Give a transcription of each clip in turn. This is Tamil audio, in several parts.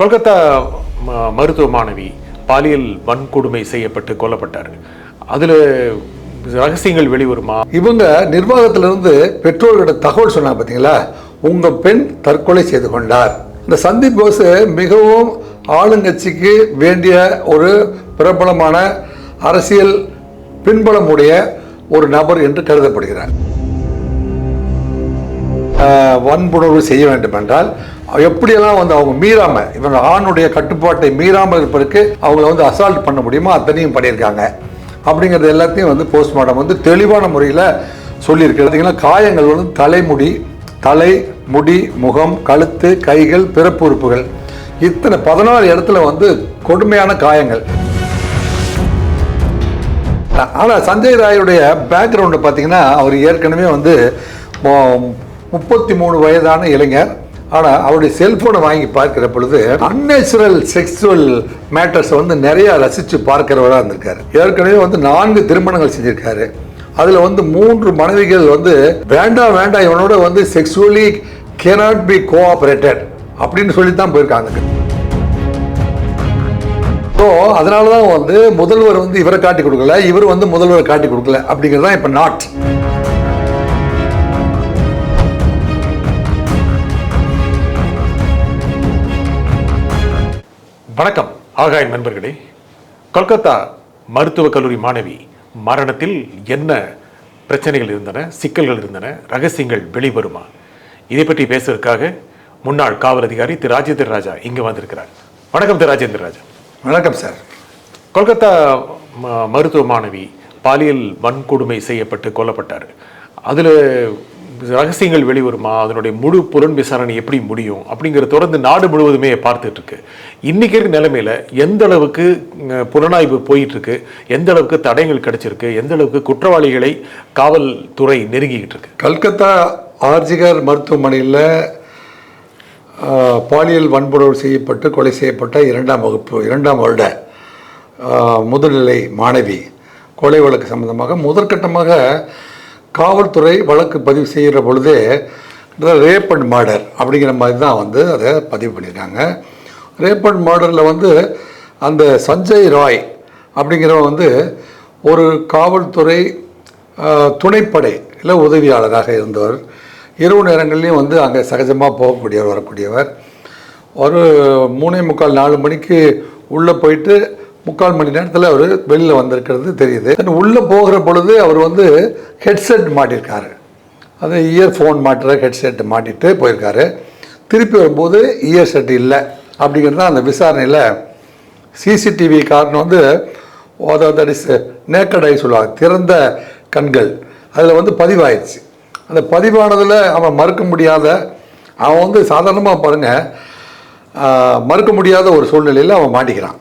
கொல்கத்தா ம- மருத்துவ மாணவி பாலியல் வன்கொடுமை செய்யப்பட்டு கொல்லப்பட்டார். அதில் ரகசியங்கள் வெளிவருமா? இவங்க நிர்வாகத்திலிருந்து பெற்றோர்கிட்ட தகவல் சொன்னாங்க பார்த்தீங்களா உங்க பெண் தற்கொலை செய்து கொண்டார். இந்த சந்தீப் கோஸ் மிகவும் ஆளுங்கட்சிக்கு வேண்டிய ஒரு பிரபலமான அரசியல் பின்பலமுடைய ஒரு நபர் என்று கருதப்படுகிறார். ஆஹ், வன்புணர்வு செய்ய வேண்டும் என்றால் எப்படியெல்லாம் வந்து அவங்க மீறாம இவங்க ஆணுடைய கட்டுப்பாட்டை மீறாமல் இருப்பதற்கு அவங்கள வந்து அசால்ட் பண்ண முடியுமோ? அத்தனையும் பண்ணியிருக்காங்க. அப்படிங்கிறது எல்லாத்தையும் வந்து போஸ்ட்மார்ட்டம் வந்து தெளிவான முறையில் சொல்லியிருக்கு. பார்த்தீங்கன்னா காயங்கள் வந்து தலைமுடி தலை முடி முகம் கழுத்து கைகள் பிறப்பு உறுப்புகள். இத்தனை பதினாறு இடத்துல வந்து கொடுமையான காயங்கள். ஆனால் சஞ்சய் ராயுடைய பேக்ரவுண்டு பார்த்தீங்கன்னா அவர் ஏற்கனவே வந்து முப்பத்தி மூணு வயதான இளைஞர். ஆனால் அவருடைய செல்ஃபோனை வாங்கி பார்க்கிற பொழுது அன்நேச்சுரல் செக்ஸுவல் மேட்டர்ஸை வந்து நிறையா ரசித்து பார்க்கிறவராக இருந்திருக்காரு. ஏற்கனவே வந்து நான்கு திருமணங்கள் செஞ்சுருக்காரு. அதில் வந்து மூன்று மனைவிகள் வந்து வேண்டாம் வேண்டாம் இவனோட வந்து செக்ஸுவலி கேனாட் பி கோஆப்ரேட்டட் அப்படின்னு சொல்லி தான் போயிருக்காங்க ஸோ அதனால தான் வந்து முதல்வர் வந்து இவரை காட்டி கொடுக்கல இவர் வந்து முதல்வரை காட்டி கொடுக்கல அப்படிங்கிறது தான் இப்போ நாட் வணக்கம் ஆகாய் நண்பர்களே. கொல்கத்தா மருத்துவக் கல்லூரி மாணவி மரணத்தில் என்ன பிரச்சனைகள் இருந்தன சிக்கல்கள் இருந்தன ரகசியங்கள் வெளிவருமா? இதை பற்றி பேசுவதற்காக முன்னாள் காவல் அதிகாரி திரு. ராஜேந்திர ராஜா இங்கு வந்திருக்கிறார். வணக்கம் திரு. ராஜேந்திர ராஜா. வணக்கம் சார். கொல்கத்தா மருத்துவ மாணவி பாலியல் வன்கொடுமை செய்யப்பட்டு கொல்லப்பட்டார். அதில் ரகசியங்கள் வெளிவருமா? அதனுடைய முழு புலன் விசாரணை எப்படி முடியும்? அப்படிங்கிற தொடர்ந்து நாடு முழுவதுமே பார்த்துட்டு இருக்கு. இன்னைக்கு இருக்க நிலைமையில எந்த அளவுக்கு புலனாய்வு போயிட்டு இருக்கு? எந்த அளவுக்கு தடயங்கள் கிடைச்சிருக்கு? எந்த அளவுக்கு குற்றவாளிகளை காவல்துறை நெருங்கிக்கிட்டு இருக்கு? கல்கத்தா ஆர்ஜிகர் மருத்துவமனையில் பாலியல் வன்புணர்வு செய்யப்பட்டு கொலை செய்யப்பட்ட இரண்டாம் வகுப்பு இரண்டாம் வருட முதுநிலை மாணவி. கொலை வழக்கு சம்பந்தமாக முதற்கட்டமாக காவல்துறை வழக்கு பதிவு செய்கிற பொழுதே ரேப் அண்ட் மர்டர் அப்படிங்கிற மாதிரி தான் வந்து அதை பதிவு பண்ணியிருக்காங்க. ரேப் அண்ட் மர்டரில் வந்து அந்த சஞ்சய் ராய் அப்படிங்கிறவன் வந்து ஒரு காவல்துறை துணைப்படை இல்லை உதவியாளராக இருந்தவர். இரவு நேரங்கள்லேயும் வந்து அங்கே சகஜமாக போகக்கூடியவர் வரக்கூடியவர். ஒரு மூணே முக்கால் நாலு மணிக்கு உள்ளே போயிட்டு முக்கால் மணி நேரத்தில் அவர் வெளியில் வந்திருக்கிறது தெரியுது. உள்ளே போகிற பொழுது அவர் வந்து ஹெட்செட் மாட்டியிருக்காரு அது இயர்ஃபோன் மாட்டுற ஹெட்செட் மாட்டிட்டு போயிருக்காரு. திருப்பி வரும்போது இயர் செட் இல்லை அப்படிங்கிறது தான் அந்த விசாரணையில் சிசிடிவி காரணம் வந்து தட் இஸ் நேக்கடை சொல்லுவாங்க திறந்த கண்கள். அதில் வந்து பதிவாயிடுச்சு. அந்த பதிவானதில் அவன் மறுக்க முடியாத அவன் வந்து சாதாரணமாக பாருங்கள் மறுக்க முடியாத ஒரு சூழ்நிலையில் அவன் மாட்டிக்கிறான்.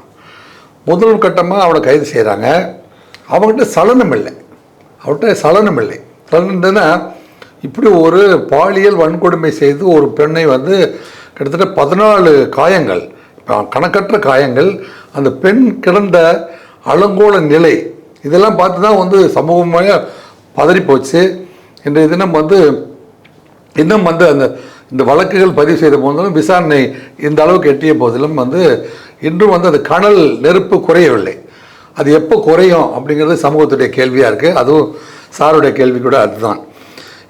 முதல் கட்டமாக அவனை கைது செய்கிறாங்க அவங்ககிட்ட சலனம் இல்லை. அவர்கிட்ட சலனம் இல்லை. சலனம்னா இப்படி ஒரு பாலியல் வன்கொடுமை செய்து ஒரு பெண்ணை வந்து கிட்டத்தட்ட பதினாலு காயங்கள் கணக்கற்ற காயங்கள் அந்த பெண் கிடந்த அலங்கோல நிலை இதெல்லாம் பார்த்து தான் வந்து சமூகமாக பதறி போச்சு இன்றைய தினம் வந்து இன்னும் வந்து அந்த இந்த வழக்குகள் பதிவு செய்த போதிலும் விசாரணை இந்த அளவுக்கு எட்டிய போதிலும் வந்து இன்றும் வந்து அந்த கனல் நெருப்பு குறையவில்லை. அது எப்போ குறையும் அப்படிங்கிறது சமூகத்துடைய கேள்வியாக இருக்குது அதுவும் சாருடைய கேள்வி கூட அதுதான்.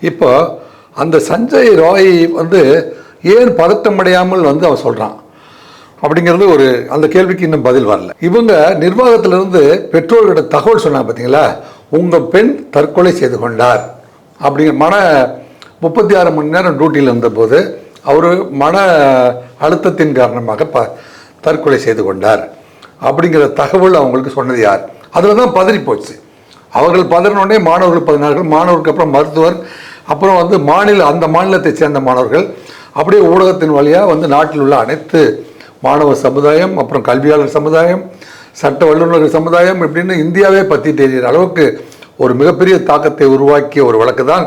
இப்போ அந்த சஞ்சய் ராய் வந்து ஏன் பதட்டமடையாமல் வந்து அவன் சொல்கிறான் அப்படிங்கிறது ஒரு அந்த கேள்விக்கு இன்னும் பதில் வரல. இவங்க நிர்வாகத்திலிருந்து பெற்றோர்கிட்ட தகவல் சொன்னாங்க பார்த்தீங்களா உங்கள் பெண் தற்கொலை செய்து கொண்டார். அப்படிங்கிற மன முப்பத்தி ஆறு மணி நேரம் டியூட்டியில் இருந்தபோது அவர் மன அழுத்தத்தின் காரணமாக ப தற்கொலை செய்து கொண்டார். அப்படிங்கிற தகவல் அவங்களுக்கு சொன்னது யார்? அதில் தான் பதறி போச்சு. அவர்கள் பதறினோடனே மாணவர்கள் பதினாறுகள் மாணவருக்கு அப்புறம் மருத்துவர் அப்புறம் வந்து மாநில அந்த மாநிலத்தை சேர்ந்த மாணவர்கள் அப்படியே ஊடகத்தின் வழியாக வந்து நாட்டில் உள்ள அனைத்து மாணவ சமுதாயம் அப்புறம் கல்வியாளர் சமுதாயம் சட்ட வல்லுநர்கள் சமுதாயம் இப்படின்னு இந்தியாவே பற்றி தெரிகிற அளவுக்கு ஒரு மிகப்பெரிய தாக்கத்தை உருவாக்கிய ஒரு வழக்கு தான்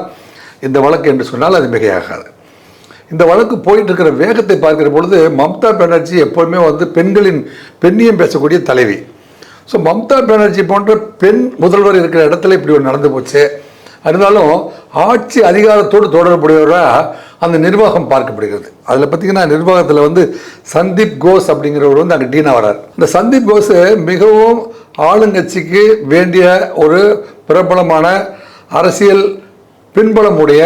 இந்த வழக்கு என்று சொன்னால் அது மிகையாகாது. இந்த வழக்கு போயிட்டு இருக்கிற வேகத்தை பார்க்கிற பொழுது மம்தா பானர்ஜி எப்போதுமே வந்து பெண்களின் பெண்ணியம் பேசக்கூடிய தலைவி. ஸோ மம்தா பானர்ஜி போன்ற பெண் முதல்வர் இருக்கிற இடத்துல இப்படி ஒரு நடந்து போச்சு. இருந்தாலும் ஆட்சி அதிகாரத்தோடு தொடர்புடையவராக அந்த நிர்வாகம் பார்க்கப்படுகிறது. அதில் பார்த்தீங்கன்னா நிர்வாகத்தில் வந்து சந்தீப் கோஸ் அப்படிங்கிறவர் வந்து அங்கே டீனா வரார். இந்த சந்தீப் கோஸ் மிகவும் ஆளுங்கட்சிக்கு வேண்டிய ஒரு பிரபலமான அரசியல் பின்பலமுடைய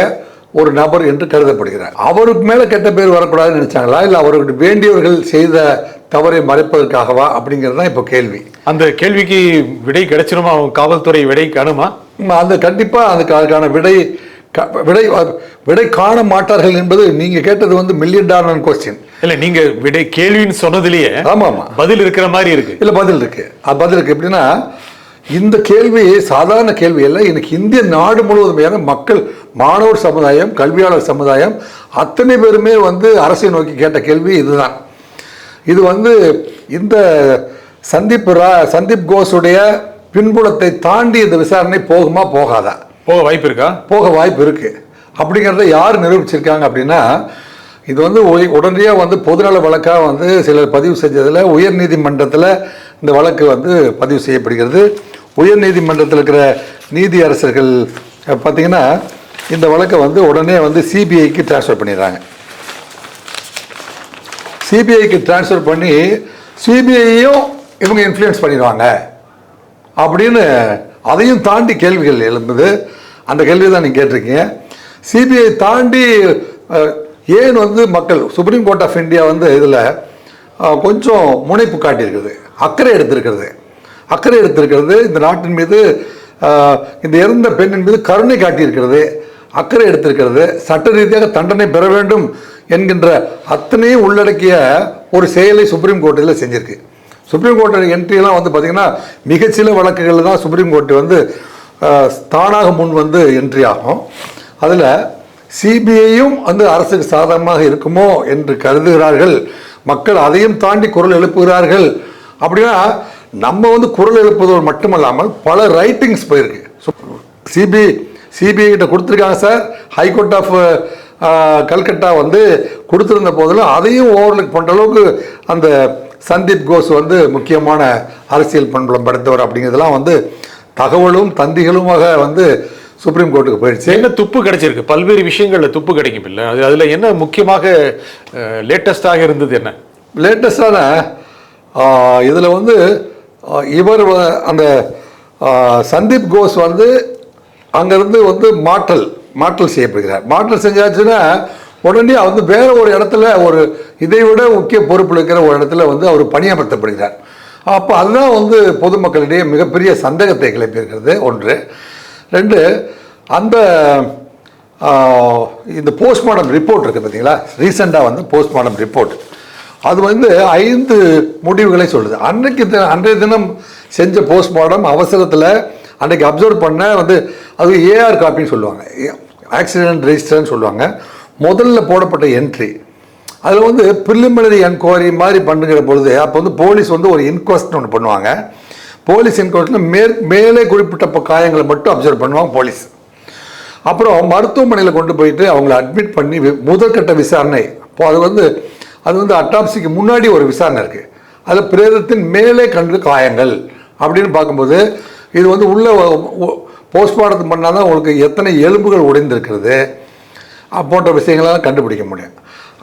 ஒரு நபர் என்று கருதப்படுகிறார். அவருக்கு மேலே கெட்ட பேர் வரக்கூடாதுன்னு நினைச்சாங்களா? இல்லை அவருக்கு வேண்டியவர்கள் செய்த தவறை மறைப்பதற்காகவா? அப்படிங்கிறது தான் இப்போ கேள்வி. அந்த கேள்விக்கு விடை கிடைச்சிருமா? காவல்துறை விடை காணுமா? அந்த கண்டிப்பாக அதுக்கு அதுக்கான விடை விடை விடை காண மாட்டார்கள் என்பது நீங்கள் கேட்டது வந்து மில்லியன் டாலர் கொஸ்டின் இல்ல நீங்க விடை கேள்வின்னு சொன்னதுலயே ஆமாம். ஆமாம் பதில் இருக்கிற மாதிரி இருக்கு. இல்லை பதில் இருக்கு. பதில் இருக்கு. எப்படின்னா இந்த கேள்வி சாதாரண கேள்வி அல்ல. இன்னைக்கு இந்திய நாடு முழுவதுமையான மக்கள் மாணவர் சமுதாயம் கல்வியாளர் சமுதாயம் அத்தனை பேருமே வந்து அரசை நோக்கி கேட்ட கேள்வி இதுதான். இது வந்து இந்த சந்தீப் ரா சந்தீப் கோஸுடைய பின்புலத்தை தாண்டி இந்த விசாரணை போகுமா போகாதா? போக வாய்ப்பு இருக்கா? போக வாய்ப்பு இருக்கு. அப்படிங்கிறத யார் நிரூபிச்சிருக்காங்க அப்படின்னா இது வந்து உய- உடனடியா வந்து பொதுநல வழக்காக வந்து சிலர் பதிவு செஞ்சதில் உயர்நீதிமன்றத்தில் இந்த வழக்கு வந்து பதிவு செய்யப்படுகிறது. உயர் நீதிமன்றத்தில் இருக்கிற நீதி அரசர்கள் பார்த்தீங்கன்னா இந்த வழக்கை வந்து உடனே வந்து சிபிஐக்கு ட்ரான்ஸ்ஃபர் பண்ணிடுறாங்க. சிபிஐக்கு டிரான்ஸ்ஃபர் பண்ணி சிபிஐயும் இவங்க இன்ஃப்ளூயன்ஸ் பண்ணிடுவாங்க. அப்படின்னு அதையும் தாண்டி கேள்விகள் எழும்புது அந்த கேள்வி தான் நீங்கள் கேட்டிருக்கீங்க. சிபிஐ தாண்டி ஏன் வந்து மக்கள் சுப்ரீம் கோர்ட் ஆஃப் இந்தியா வந்து இதில் கொஞ்சம் முனைப்பு காட்டியிருக்குது. அக்கறை எடுத்திருக்கிறது. அக்கறை எடுத்திருக்கிறது. இந்த நாட்டின் மீது இந்த இறந்த பெண்ணின் மீது கருணை காட்டியிருக்கிறது. அக்கறை எடுத்திருக்கிறது. சட்ட ரீதியாக தண்டனை பெற வேண்டும் என்கின்ற அத்தனையும் உள்ளடக்கிய ஒரு செயலை சுப்ரீம் கோர்ட்டில் செஞ்சிருக்கு. சுப்ரீம் கோர்ட்டோட என்ட்ரியெல்லாம் வந்து பார்த்தீங்கன்னா மிகச்சில வழக்குகளில் தான் சுப்ரீம் கோர்ட்டு வந்து தானாக முன் வந்து என்ட்ரி ஆகும். அதில் சிபிஐயும் வந்து அரசுக்கு சாதகமாக இருக்குமோ என்று கருதுகிறார்கள். மக்கள் அதையும் தாண்டி குரல் எழுப்புகிறார்கள். அப்படின்னா நம்ம வந்து குரல் எழுப்புவதோடு மட்டுமல்லாமல் பல ரைட்டிங்ஸ் போயிருக்கு. சிபிஐ சிபிஐ கிட்ட கொடுத்துருக்காங்க சார். ஹைகோர்ட் ஆஃப் கல்கட்டா வந்து கொடுத்துருந்த போதிலும் அதையும் ஓவர்லுக் பண்ணுற அளவுக்கு அந்த சந்தீப் கோஸ் வந்து முக்கியமான அரசியல் பண்பலம் படைத்தவர் அப்படிங்கிறதெல்லாம் வந்து தகவலும் தந்திகளுமாக வந்து சுப்ரீம் கோர்ட்டுக்கு போயிடுச்சு. என்ன துப்பு கிடைச்சிருக்கு? பல்வேறு விஷயங்கள்ல துப்பு கிடைக்கும் இல்ல? அது அதுல என்ன முக்கியமாக லேட்டஸ்டாக இருந்தது என்ன? லேட்டஸ்டான இதில் வந்து இவர் அந்த சந்தீப் கோஸ் வந்து அங்கேருந்து வந்து மாற்றல் மாற்றல் செய்யப்படுகிறார். மாற்றல் செஞ்சாச்சுன்னா உடனே வந்து வேற ஒரு இடத்துல ஒரு இதை விட முக்கிய பொறுப்பில் இருக்கிற ஒரு இடத்துல வந்து அவர் பணியமர்த்தப்படுகிறார். அப்போ அதுதான் வந்து பொதுமக்களிடையே மிகப்பெரிய சந்தேகத்தை கிளப்பியிருக்கிறது. ஒன்று. ரெண்டு அந்த இந்த போஸ்ட்மார்டம் ரிப்போர்ட் இருக்குது பார்த்தீங்களா? ரீசெண்டாக வந்து போஸ்ட்மார்டம் ரிப்போர்ட் அது வந்து ஐந்து முடிவுகளை சொல்லுது. அன்றைக்கு தி- அன்றைய தினம் செஞ்ச போஸ்ட்மார்ட்டம் அவசரத்தில் அன்றைக்கு அப்சர்வ் பண்ண வந்து அது ஏஆர் காப்பின்னு சொல்லுவாங்க. ஆக்சிடென்ட் ரெஜிஸ்டர்னு சொல்லுவாங்க. முதல்ல போடப்பட்ட என்ட்ரி அதில் வந்து ப்ரிலிமினரி என்கொயரி மாதிரி பண்ணுங்கிற பொழுது அப்போ வந்து போலீஸ் வந்து ஒரு இன்கொஸ்ட் ஒன்று பண்ணுவாங்க. போலீஸ் இன்கொஸ்ட்டில் மேல் மேலே குறிப்பிட்ட காயங்களை மட்டும் அப்சர்வ் பண்ணுவாங்க போலீஸ் அப்புறம் மருத்துவமனையில் கொண்டு போயிட்டு அவங்கள அட்மிட் பண்ணி வி- முதற்கட்ட விசாரணை. அப்போது அது வந்து அது வந்து அட்டாப்சிக்கு முன்னாடி ஒரு விசாரணை இருக்குது அதில் பிரேதத்தின் மேலே கண்டு காயங்கள் அப்படின்னு பார்க்கும்போது இது வந்து உள்ளே போஸ்ட்மார்ட்டம் பண்ணால் தான் உங்களுக்கு எத்தனை எலும்புகள் உடைந்திருக்கிறது போன்ற விஷயங்களெல்லாம் கண்டுபிடிக்க முடியும்.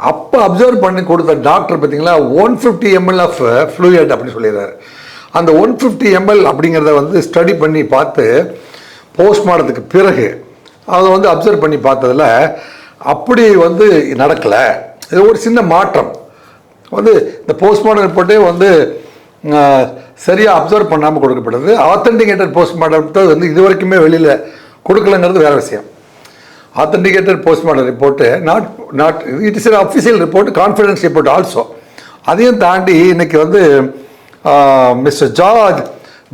அப்போ அப்சர்வ் பண்ணி கொடுத்த டாக்டர் பார்த்தீங்களா one fifty ML of fluid அப்படின்னு சொல்லிடுறாரு. அந்த ஒன் ஃபிஃப்டி எம்எல் அப்படிங்கிறத வந்து ஸ்டடி பண்ணி பார்த்து போஸ்ட்மார்ட்டத்துக்கு பிறகு அதை வந்து அப்சர்வ் பண்ணி பார்த்ததுல அப்படி வந்து நடக்கலை. இது ஒரு சின்ன மாற்றம். வந்து இந்த போஸ்ட்மார்ட்டம் ரிப்போர்ட்டே வந்து சரியாக அப்சர்வ் பண்ணாமல் கொடுக்கப்படுது ஆத்தன்டிகேட்டட் போஸ்ட்மார்ட்டம் வந்து இது வரைக்குமே வெளியில் கொடுக்கலங்கிறது வேற விஷயம். Authenticated postmortem report not not it is official report confidence report also அதையும் தாண்டி இன்றைக்கி வந்து mister George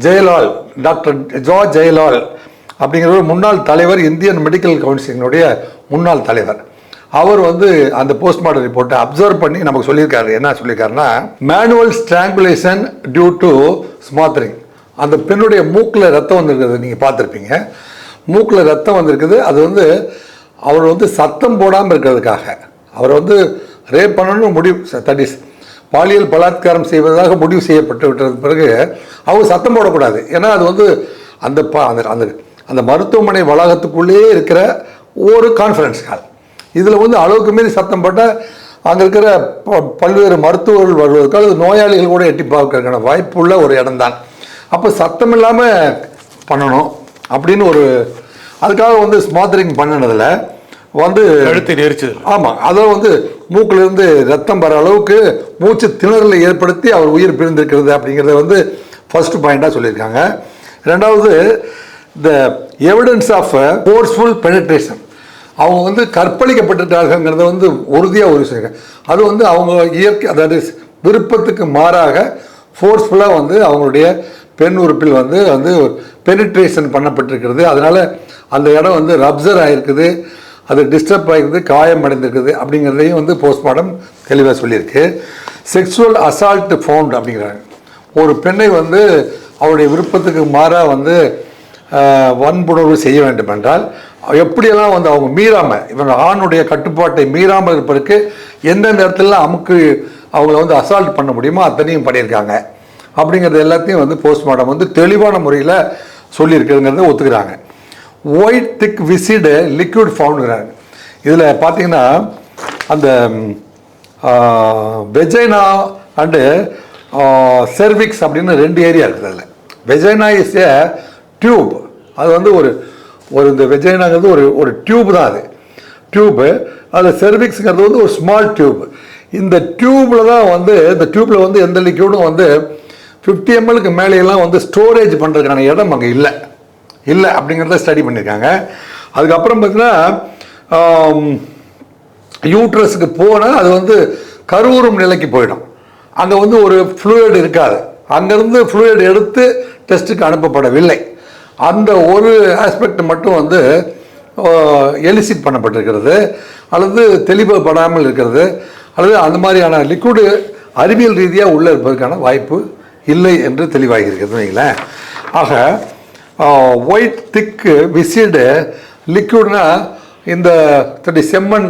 Jayalal doctor George Jayalal அப்படிங்கிற ஒரு முன்னாள் தலைவர் இந்தியன் மெடிக்கல் கவுன்சிலினுடைய முன்னாள் தலைவர். அவர் வந்து அந்த போஸ்ட்மார்ட்டம் ரிப்போர்ட்டை அப்சர்வ் பண்ணி நமக்கு சொல்லியிருக்காரு. என்ன சொல்லியிருக்காருன்னா manual strangulation due to smothering அந்த பெண்ணுடைய மூக்கில் ரத்தம் வந்திருக்கிறது நீங்கள் பார்த்துருப்பீங்க. மூக்கில் ரத்தம் வந்திருக்குது. அது வந்து அவர் வந்து சத்தம் போடாமல் இருக்கிறதுக்காக. அவர் வந்து ரேப் பண்ணணும்னு முடிவு தட் இஸ் பாலியல் பலாத்காரம் செய்வதாக முடிவு செய்யப்பட்டு விட்டது பிறகு அவர் சத்தம் போடக்கூடாது. ஏன்னா அது வந்து அந்த ப அந்த அந்த அந்த மருத்துவமனை வளாகத்துக்குள்ளேயே இருக்கிற ஒரு கான்ஃபரன்ஸ் ஹால் இதில் வந்து அளவுக்கு மீறி சத்தம் போட்டால் அங்கே இருக்கிற ப- பல்வேறு மருத்துவர்கள் வருவதற்கு அல்லது நோயாளிகள் கூட எட்டி பார்க்கறதுக்கான வாய்ப்புள்ள ஒரு இடம்தான். அப்போ சத்தம் இல்லாமல் பண்ணணும் அப்படின்னு ஒரு அதுக்காக வந்து ஸ்மாத்தரிங் பண்ணினதில் வந்து கழுத்தை நெரிச்சது. ஆமாம் அதை வந்து மூக்கிலிருந்து ரத்தம் வர அளவுக்கு மூச்சு திணறலை ஏற்படுத்தி அவர் உயிர் பிரிந்திருக்கிறது அப்படிங்கிறத வந்து ஃபர்ஸ்ட் பாயிண்டாக சொல்லியிருக்காங்க. ரெண்டாவது the evidence of forceful penetration அவங்க வந்து கற்பழிக்கப்பட்டுட்டார்கள்ங்கிறத வந்து உறுதியாக உறுதி விஷயம் அது வந்து அவங்க இயற்கை அதாவது விருப்பத்துக்கு மாறாக ஃபோர்ஸ்ஃபுல்லாக வந்து அவங்களுடைய பெண் உறுப்பில் வந்து வந்து பெனிட்ரேஷன் பண்ணப்பட்டிருக்கிறது. அதனால் அந்த இடம் வந்து ரப்சர் ஆகிருக்குது அது டிஸ்டர்ப் ஆகிருக்குது காயம் அடைந்திருக்குது அப்படிங்கிறதையும் வந்து போஸ்ட்மார்ட்டம் தெளிவாக சொல்லியிருக்கு. செக்ஸுவல் அசால்ட் ஃபவுண்ட் அப்படிங்கிறாங்க. ஒரு பெண்ணை வந்து அவருடைய விருப்பத்துக்கு மாறாக வந்து வன்புணர்வு செய்ய வேண்டும் என்றால் எப்படியெல்லாம் வந்து அவங்க மீறாமல் இவங்க ஆணுடைய கட்டுப்பாட்டை மீறாமல் இருப்பதற்கு எந்தெந்த இடத்துலலாம் அமுக்கு அவங்கள வந்து அசால்ட் பண்ண முடியுமோ அத்தனையும் பண்ணியிருக்காங்க. அப்படிங்கிறது எல்லாத்தையும் வந்து போஸ்ட்மார்ட்டம் வந்து தெளிவான முறையில் சொல்லியிருக்குதுங்கிறத ஒத்துக்கிறாங்க. ஒயிட் திக் விசிடு லிக்விட் ஃபவுண்டுங்கிறாங்க இதில் பார்த்தீங்கன்னா அந்த வெஜைனா அண்டு செர்விக்ஸ் அப்படின்னு ரெண்டு ஏரியா இருக்குது அதில். வெஜைனா இஸ் ஏ டியூப் அது வந்து ஒரு ஒரு இந்த வெஜைனாங்கிறது ஒரு ஒரு டியூப் தான் அது. டியூப்பு அதில் செர்விக்ஸுங்கிறது வந்து ஒரு ஸ்மால் டியூப் இந்த டியூப்பில் தான் வந்து இந்த டியூப்பில் வந்து எந்த லிக்யூடும் வந்து ஃபிஃப்டி எம்எல்க்கு மேலேயெல்லாம் வந்து ஸ்டோரேஜ் பண்ணுறதுக்கான இடம் அங்கே இல்லை. இல்லை அப்படிங்கிறத ஸ்டடி பண்ணியிருக்காங்க அதுக்கப்புறம் பார்த்தீங்கன்னா யூட்ரஸுக்கு போனால் அது வந்து கருவுறும் நிலைக்கு போயிடும். அங்கே வந்து ஒரு ஃப்ளூயிட் இருக்காது. அங்கேருந்து ஃப்ளூயிட் எடுத்து டெஸ்ட்டுக்கு அனுப்பப்படவில்லை. அந்த ஒரு ஆஸ்பெக்ட் மட்டும் வந்து எலிசிட் பண்ணப்பட்டிருக்கிறது அல்லது தெளிவுபடாமல் இருக்கிறது அல்லது அந்த மாதிரியான லிக்விடு அறிவியல் ரீதியாக உள்ளே இருப்பதற்கான வாய்ப்பு இல்லை என்று தெளிவாகி இருக்கிறது வைங்களேன் ஆக ஒயிட் திக்கு விசிடு லிக்விட்னா இந்த தடி செம்மண்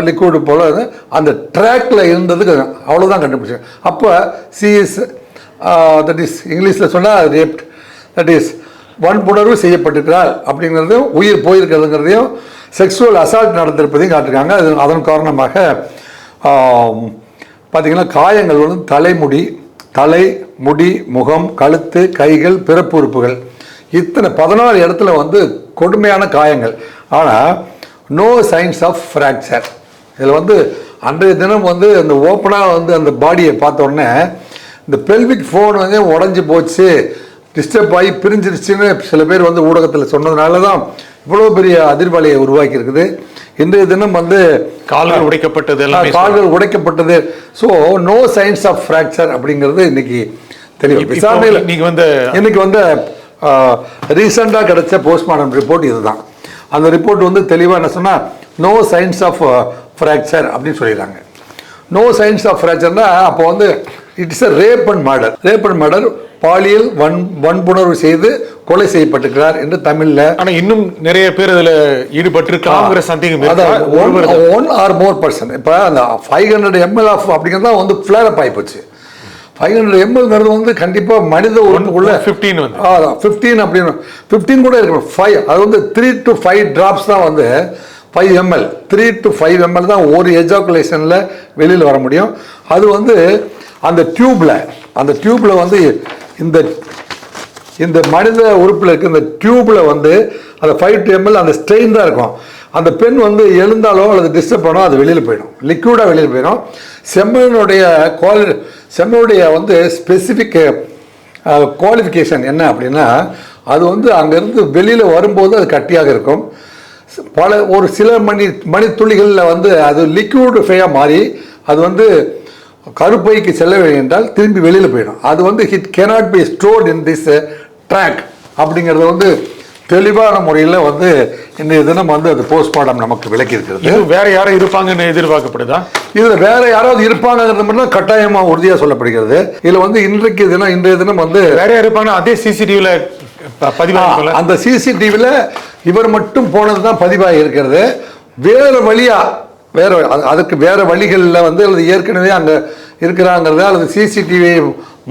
லிக்விடு போல் அந்த ட்ராக்கில் இருந்ததுக்கு அவ்வளோதான் கண்டுபிடிச்சேன் அப்போ சிஎஸ் தட் இஸ் இங்கிலீஷில் சொன்னால் ரேப்ட் தட் இஸ் வன்புணர்வு செய்யப்பட்டிருக்கிறார் அப்படிங்கிறதையும் உயிர் போயிருக்கிறதுங்கிறதையும் செக்ஸுவல் அசால்ட் நடந்திருப்பதையும் காட்டிருக்காங்க அது அதன் காரணமாக பார்த்திங்கன்னா பார்த்தீங்கன்னா காயங்கள் வந்து தலைமுடி தலை முடி முகம் கழுத்து கைகள் பிறப்பு உறுப்புகள். இத்தனை பதினாறு இடத்துல வந்து கொடுமையான காயங்கள். ஆனால் நோ சைன்ஸ் ஆஃப் ஃப்ராக்சர் இதில் வந்து அன்றைய தினம் வந்து அந்த ஓப்பனாக வந்து அந்த பாடியை பார்த்த உடனே இந்த பெல்விக் ஃபோன் வந்து உடஞ்சி போச்சு. டிஸ்டர்ப் ஆகி பிரிஞ்சிருச்சுன்னு சில பேர் வந்து ஊடகத்தில் சொன்னதுனால தான் இவ்வளோ பெரிய அதிர்வலையை உருவாக்கி இருக்குது இன்றைய தினம் வந்து கால்கள் உடைக்கப்பட்டது எல்லாமே கால்கள் உடைக்கப்பட்டது. So no signs of fracture அப்படிங்கிறது இன்னைக்கு தெரியும் விசாரணையில் நீங்க வந்து இன்னைக்கு வந்து ரீசெண்டாக கிடைச்ச போஸ்ட்மார்ட்டம் ரிப்போர்ட் இதுதான். அந்த ரிப்போர்ட் வந்து தெளிவாக என்ன சொன்னால் நோ சைன்ஸ் ஆஃப் ஃப்ராக்சர் அப்படின்னு சொல்லிடுறாங்க. நோ சைன்ஸ் ஆஃப் ஃப்ராக்சர்னா அப்போ வந்து it's a rape and murder rape and murder பாலியல் வன் வன்புணர்வு செய்து கொலை செய்யப்பட்டிருக்கிறார் என்று தமிழில் ஆனா இன்னும் நிறைய பேர் இதுல ஈடுபட்டிருக்காங்கிற சந்தேகம். ஒன் ஆர் மோர் பர்சன் இப்போ அந்த ஃபைவ் ஹண்ட்ரட் எம்எல் ஆஃப் அப்படிங்கிறது தான் வந்து ஃப்ளேரப் ஆகிப்போச்சு ஃபைவ் ஹண்ட்ரட் எம்எல்ங்கிறது வந்து கண்டிப்பாக மனித உறுப்புக்குள்ள 15 வந்து. அதான் ஃபிஃப்டீன் அப்படின்னு ஃபிஃப்டீன் கூட இருக்கணும் ஃபைவ் அது வந்து த்ரீ டு ஃபைவ் ட்ராப்ஸ் தான் வந்து five ML three to five ML தான் ஒரு எஜாக்குலேஷனில் வெளியில் வர முடியும். அது வந்து அந்த டியூப்பில் அந்த டியூப்பில் வந்து இந்த இந்த மனித உறுப்பில் இருக்க இந்த டியூப்பில் வந்து அந்த ஃபைவ் டு எம்எல் அந்த ஸ்ட்ரெயின் தான் இருக்கும். அந்த பெண் வந்து எழுந்தாலோ அல்லது டிஸ்டர்ப் பண்ணோ அது வெளியில் போயிடும். லிக்விடாக வெளியில் போயிடும். செம்மனுடைய குவாலி செம்மனுடைய வந்து ஸ்பெசிஃபிக் குவாலிஃபிகேஷன் என்ன அப்படின்னா அது வந்து அங்கேருந்து வெளியில் வரும்போது அது கட்டியாக இருக்கும். பல ஒரு சில மணி மணித்துளிகளில் வந்து அது லிக்விட் ஃபேயாக மாறி அது வந்து கருப்பைக்கு செல்ல வேண்டும் என்றால் திரும்பி வெளியில் போயிடும் அது வந்து it cannot be stored in this tract அப்படிங்கிறத வந்து தெளிவான முறையில் வந்து இன்றைய தினம் வந்து அது போஸ்ட்மார்ட்டம் நமக்கு விளக்கி இருக்கிறது. வேற யாரும் இருப்பாங்கன்னு எதிர்பார்க்கப்படுதா? இதில் வேற யாராவது இருப்பாங்கிறது மட்டும் கட்டாயமாக உறுதியாக சொல்லப்படுகிறது. இதில் வந்து இன்றைக்கு தினம் இன்றைய தினம் வந்து வேற யார் இருப்பாங்கன்னா அதே சிசிடிவில பதிவாக அந்த சிசிடிவியில் இவர் மட்டும் போனது தான் பதிவாகி இருக்கிறது. வேறு வழியா வேறு அதுக்கு வேறு வழிகளில் வந்து அல்லது ஏற்கனவே அங்கே இருக்கிறாங்கிறத அல்லது சிசிடிவியை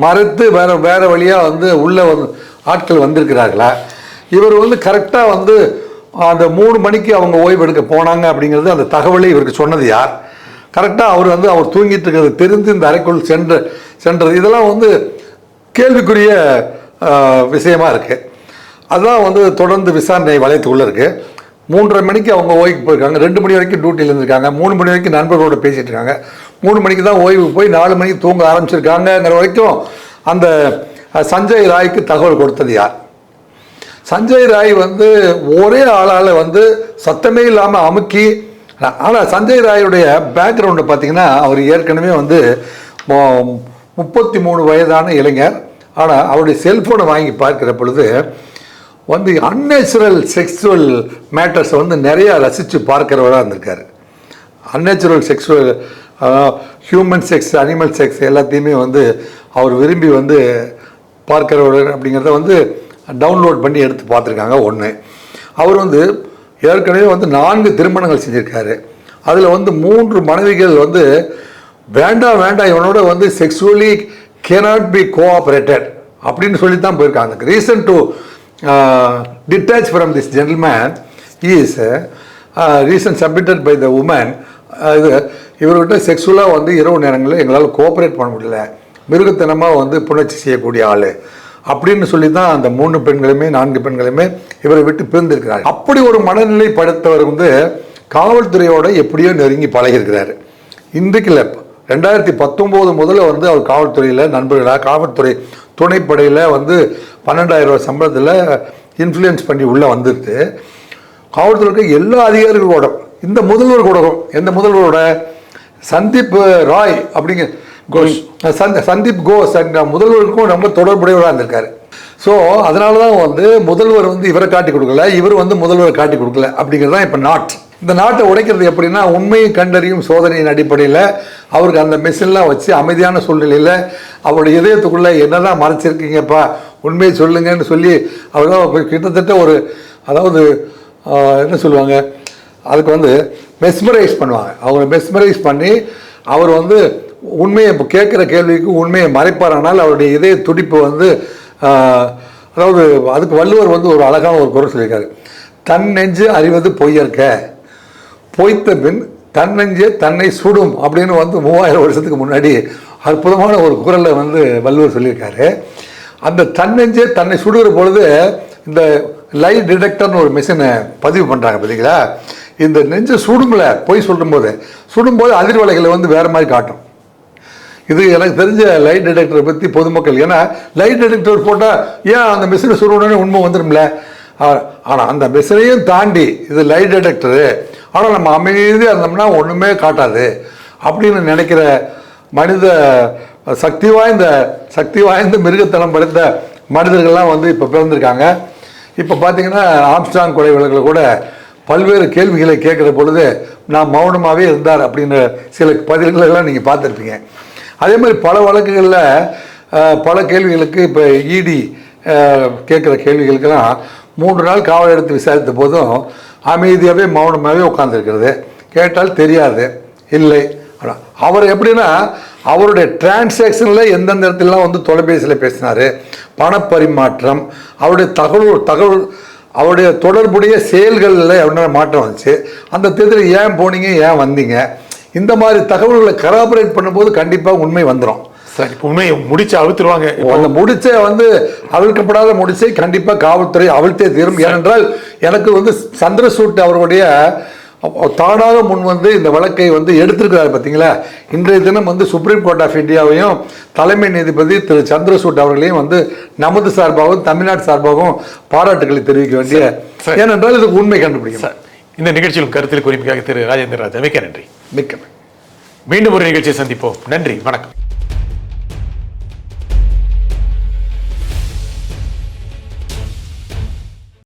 மறுத்து வேறு வேறு வழியாக வந்து உள்ளே வந்து ஆட்கள் வந்திருக்கிறார்களா? இவர் வந்து கரெக்டாக வந்து அந்த மூணு மணிக்கு அவங்க ஓய்வு எடுக்க போனாங்க அப்படிங்கிறது அந்த தகவலை இவருக்கு சொன்னது யார்? கரெக்டாக அவர் வந்து அவர் தூங்கிட்டு இருக்கிறது தெரிந்து இந்த அறைக்குள் சென்று சென்றது. இதெல்லாம் வந்து கேள்விக்குரிய விஷயமா இருக்குது அதுதான் வந்து தொடர்ந்து விசாரணை வளையத்துக்குள்ளே இருக்குது மூன்றரை மணிக்கு அவங்க ஓய்வுக்கு போயிருக்காங்க. ரெண்டு மணி வரைக்கும் டியூட்டியில் இருந்திருக்காங்க. மூணு மணி வரைக்கும் நண்பர்களோட பேசிட்டு இருக்காங்க. மூணு மணிக்கு தான் ஓய்வுக்கு போய் நாலு மணிக்கு தூங்க ஆரம்பிச்சிருக்காங்கங்கிற வரைக்கும் அந்த சஞ்சய் ராய்க்கு தகவல் கொடுத்தது யார்? சஞ்சய் ராய் வந்து ஒரே ஆளால் வந்து சத்தமே இல்லாமல் அமுக்கி ஆனால் சஞ்சய் ராயுடைய பேக்ரவுண்டு பார்த்தீங்கன்னா அவர் ஏற்கனவே வந்து முப்பத்தி மூணு வயதான இளைஞர். ஆனால் அவருடைய செல்ஃபோனை வாங்கி பார்க்கிற பொழுது வந்து அன்நேச்சுரல் செக்ஸுவல் மேட்டர்ஸை வந்து நிறையா ரசித்து பார்க்கிறவராக இருந்திருக்காரு. Unnatural sexual human sex animal sex எல்லாத்தையுமே வந்து அவர் விரும்பி வந்து பார்க்கிறவர் அப்படிங்கிறத வந்து டவுன்லோட் பண்ணி எடுத்து பார்த்துருக்காங்க ஒன்று அவர் வந்து ஏற்கனவே வந்து நான்கு திருமணங்கள் செஞ்சுருக்காரு. அதில் வந்து மூன்று மனைவிகள் வந்து வேண்டாம் வேண்டாம் இவனோட வந்து செக்ஸுவலி கேனாட் பி கோஆப்ரேட்டட் அப்படின்னு சொல்லி தான் போயிருக்காங்க. Reason to detach from this gentleman is reason submitted by the woman இது இவர்கிட்ட செக்ஸுவலாக வந்து இரவு நேரங்களில் எங்களால் கோஆப்ரேட் பண்ண முடியல. மிருகத்தனமாக வந்து புணர்ச்சி செய்யக்கூடிய ஆள். அப்படின்னு சொல்லி தான் அந்த மூணு பெண்களுமே நான்கு பெண்களுமே இவரை விட்டு பிரிந்திருக்கிறார் அப்படி ஒரு மனநிலை படுத்தவர் வந்து காவல்துறையோட எப்படியோ நெருங்கி பழகியிருக்கிறாரு. இன்றைக்கு இல்லை ரெண்டாயிரத்தி பத்தொம்போது முதல்ல வந்து அவர் காவல்துறையில் நண்பர்களாக காவல்துறை துணைப்படையில் வந்து பன்னெண்டாயிரம் ரூபாய் சம்பளத்தில் இன்ஃப்ளூயன்ஸ் பண்ணி உள்ளே வந்துட்டு காவல்துறைக்கு எல்லா அதிகாரிகளோட இந்த முதல்வர் கூட எந்த முதல்வரோட சந்தீப் ராய் அப்படிங்க கோஷ் சந்த் சந்தீப் கோஷ் என்ற முதல்வருக்கும் ரொம்ப தொடர்புடையவராக இருந்திருக்காரு. ஸோ அதனால தான் வந்து முதல்வர் வந்து இவரை காட்டி கொடுக்கல இவர் வந்து முதல்வரை காட்டி கொடுக்கல அப்படிங்கிறது தான் இப்போ நாட் இந்த நாட்டை உடைக்கிறது எப்படின்னா உண்மையை கண்டறியும் சோதனையின் அடிப்படையில் அவருக்கு அந்த மெஷின்லாம் வச்சு அமைதியான சூழ்நிலையில் அவருடைய இதயத்துக்குள்ளே என்னதான் மறைச்சிருக்கீங்கப்பா உண்மையை சொல்லுங்கன்னு சொல்லி அவர் தான் கிட்டத்தட்ட ஒரு அதாவது என்ன சொல்லுவாங்க அதுக்கு வந்து மெஸ்மரைஸ் பண்ணுவாங்க. அவங்களை மெஸ்மரைஸ் பண்ணி அவர் வந்து உண்மையை இப்போ கேட்குற கேள்விக்கு உண்மையை மறைப்பாரானால் அவருடைய இதய துடிப்பு வந்து அதாவது அதுக்கு வள்ளுவர் வந்து ஒரு அழகான ஒரு குரல் சொல்லியிருக்காரு. தன் நெஞ்சு அறிவது பொய்யற்க பொய்த்த பின் தன் நெஞ்சே தன்னை சுடும் அப்படின்னு வந்து மூவாயிரம் வருஷத்துக்கு முன்னாடி அற்புதமான ஒரு குரலை வந்து வள்ளுவர் சொல்லியிருக்காரு. அந்த தன்னெஞ்சே தன்னை சுடுகிற பொழுது இந்த லைட் டிடெக்டர்னு ஒரு மிஷினை பதிவு பண்ணுறாங்க பார்த்தீங்களா? இந்த நெஞ்சு சுடும்ல பொய் சொல்லும்போது சுடும்போது அதிர்வலைகளை வந்து வேற மாதிரி காட்டும். இது எனக்கு தெரிஞ்ச லைட் டிடெக்டரை பற்றி பொதுமக்கள் ஏன்னா லைட் டிடெக்டர் போட்டால் ஏன் அந்த மிஷினை சுடுவோன்னு உண்மை வந்துடும்ல ஆனால் அந்த மிஷினையும் தாண்டி இது லைட் டிடெக்டரு ஆனால் நம்ம அமைதியாக இருந்தோம்னா ஒன்றுமே காட்டாது. அப்படின்னு நினைக்கிற மனித சக்தி வாய்ந்த சக்தி வாய்ந்த மிருகத்தனம் படைத்த மனிதர்கள்லாம் வந்து இப்போ பிறந்திருக்காங்க. இப்போ பார்த்தீங்கன்னா ஆம்ஸ்டாங் கொலை கூட பல்வேறு கேள்விகளை கேட்குற பொழுது நான் மௌனமாகவே இருந்தார் அப்படின்ற சில பதில்களெல்லாம் நீங்கள் பார்த்துருப்பீங்க. அதே மாதிரி பல வழக்குகளில் பல கேள்விகளுக்கு இப்போ இடி கேட்குற கேள்விகளுக்கெல்லாம் மூன்று நாள் காவல் எடுத்து விசாரித்த போதும் அமைதியாகவே மௌனமாகவே உட்காந்துருக்கிறது கேட்டால் தெரியாது. இல்லை. அவர் எப்படின்னா அவருடைய டிரான்சாக்ஷனில் எந்தெந்த இடத்துலலாம் வந்து தொலைபேசியில் பேசினார் பணப்பரிமாற்றம் அவருடைய தகவல் தகவல் அவருடைய தொடர்புடைய செயல்களில் என்ன மாற்றம் வந்துச்சு அந்த தேர்தலில் ஏன் போனீங்க ஏன் வந்தீங்க இந்த மாதிரி தகவல்களை கராபரேட் பண்ணும்போது கண்டிப்பாக உண்மை வந்துடும் சார் உண்மையை முடிச்சு அவுத்துருவாங்க அந்த முடிச்ச வந்து அவிழ்க்கப்படாத முடிச்சை கண்டிப்பாக காவல்துறை அவிழ்த்தே தீரும். ஏனென்றால் எனக்கு வந்து சந்திரசூட் அவருடைய தானாக முன் வந்து இந்த வழக்கை வந்து எடுத்திருக்கிறார் பார்த்தீங்களா இன்றைய தினம் வந்து சுப்ரீம் கோர்ட் ஆஃப் இந்தியாவையும் தலைமை நீதிபதி திரு சந்திரசூட் அவர்களையும் வந்து நமது சார்பாகவும் தமிழ்நாடு சார்பாகவும் பாராட்டுகளை தெரிவிக்க வேண்டிய. ஏனென்றால் இதுக்கு உண்மை கண்டுபிடிக்கும். இந்த நிகழ்ச்சியில் கருத்தில் குறிப்புக்காக திரு ராஜேந்திர ராஜா மிக்க நன்றி. மிக்க மீண்டும் ஒரு நிகழ்ச்சியை சந்திப்போம். நன்றி. வணக்கம்.